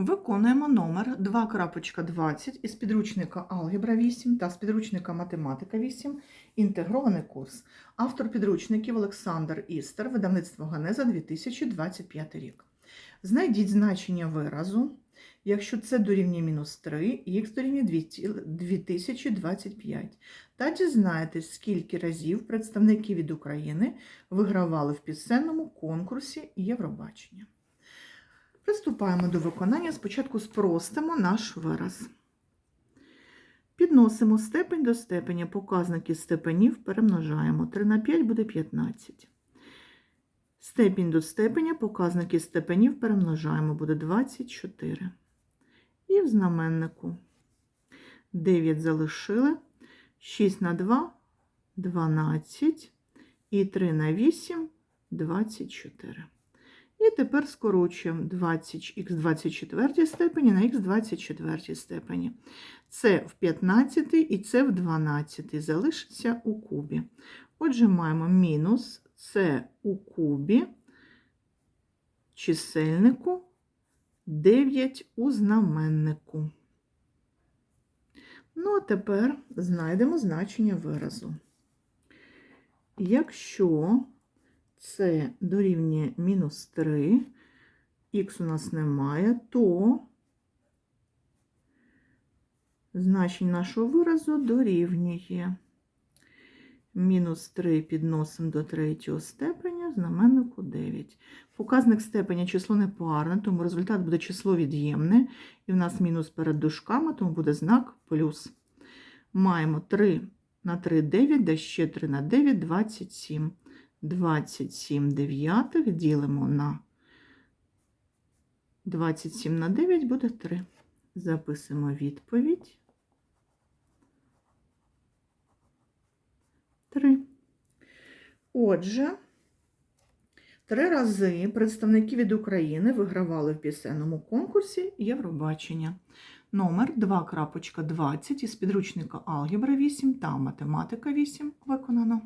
Виконуємо номер 2.20 із підручника Алгебра 8 та з підручника Математика 8. Інтегрований курс. Автор підручників Олександр Істер, видавництво Ганеза 2025 рік. Знайдіть значення виразу, якщо це дорівнює мінус 3, і х дорівнює 2025. Та дізнаєтесь, скільки разів представники від України вигравали в пісенному конкурсі Євробачення. Приступаємо до виконання. Спочатку спростимо наш вираз. Підносимо степень до степеня, показники степенів перемножаємо. 3 на 5 буде 15. Степінь до степеня, показники степенів перемножаємо, буде 24. І в знаменнику 9 залишили, 6 на 2 12 і 3 на 8 24. І тепер скорочуємо 20х 24 степені на х 24 степені. Це в 15 і це в 12 залишиться у кубі. Отже, маємо мінус це у кубі чисельнику 9 у знаменнику. Ну, а тепер знайдемо значення виразу. Якщо це дорівнює мінус 3, х у нас немає, то значення нашого виразу дорівнює мінус 3 підносимо до третього степеня, знаменнику 9. Показник степеня число непарне, тому результат буде число від'ємне, і в нас мінус перед дужками, тому буде знак плюс. Маємо 3 на 3 9, да ще 3 на 9 27. 27 дев'ятих ділимо на 27 на 9 буде 3. Записуємо відповідь. 3. Отже, три рази представники від України вигравали в пісенному конкурсі Євробачення. Номер 2.20 із підручника Алгебра 8 та Математика 8 виконано.